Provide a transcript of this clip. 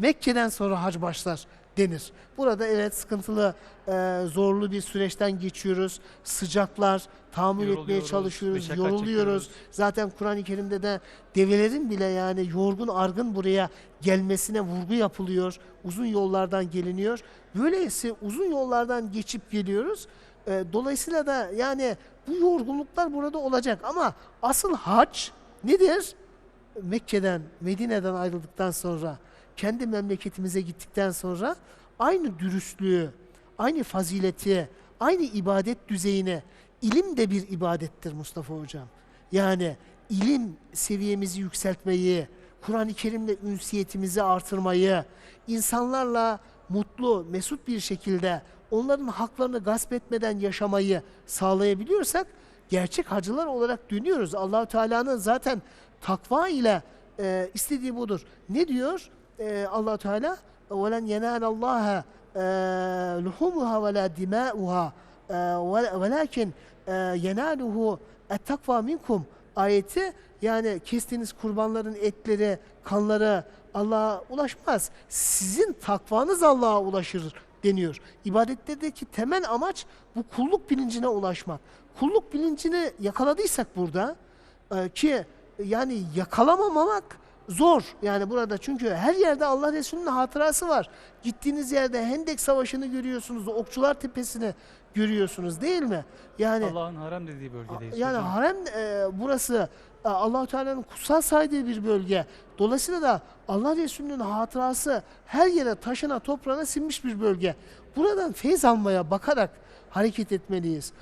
Mekke'den sonra hac başlar denir. Burada evet sıkıntılı, e, zorlu bir süreçten geçiyoruz. Sıcaklar, tahammül etmeye çalışıyoruz, yoruluyoruz. çekiyoruz. Zaten Kur'an-ı Kerim'de de develerin bile yani yorgun argın buraya gelmesine vurgu yapılıyor. Uzun yollardan geliniyor. Böyleyse uzun yollardan geçip geliyoruz. E, dolayısıyla da yani bu yorgunluklar burada olacak ama asıl hac nedir? Mekke'den, Medine'den ayrıldıktan sonra, kendi memleketimize gittikten sonra aynı dürüstlüğü, aynı fazileti, aynı ibadet düzeyine, ilim de bir ibadettir Mustafa Hocam. Yani ilim seviyemizi yükseltmeyi, Kur'an-ı Kerim'le ünsiyetimizi artırmayı, insanlarla mutlu, mesut bir şekilde onların haklarını gasp etmeden yaşamayı sağlayabiliyorsak gerçek hacılar olarak dönüyoruz. Allahu Teala'nın zaten takva ile e, istediği budur. Ne diyor e, Allah Teala "Velen yenalallaha e, luhumuha ve la dimauha e, velakin e, yenaluhu ettakva minkum" ayeti yani kestiğiniz kurbanların etleri, kanları Allah'a ulaşmaz. Sizin takvanız Allah'a ulaşır deniyor. İbadetteki temel amaç bu kulluk bilincine ulaşmak. Kulluk bilincini yakaladıysak burada e, ki yani yakalamamak zor. Yani burada çünkü her yerde Allah Resulü'nün hatırası var. Gittiğiniz yerde Hendek Savaşı'nı görüyorsunuz, Okçular Tepesi'ni görüyorsunuz değil mi? Yani Allah'ın harem dediği bölgedeyiz. yani hocam. harem e, burası e, Allahu Teala'nın kutsal saydığı bir bölge. Dolayısıyla da Allah Resulü'nün hatırası her yere taşına toprağına sinmiş bir bölge. Buradan feyz almaya bakarak hareket etmeliyiz.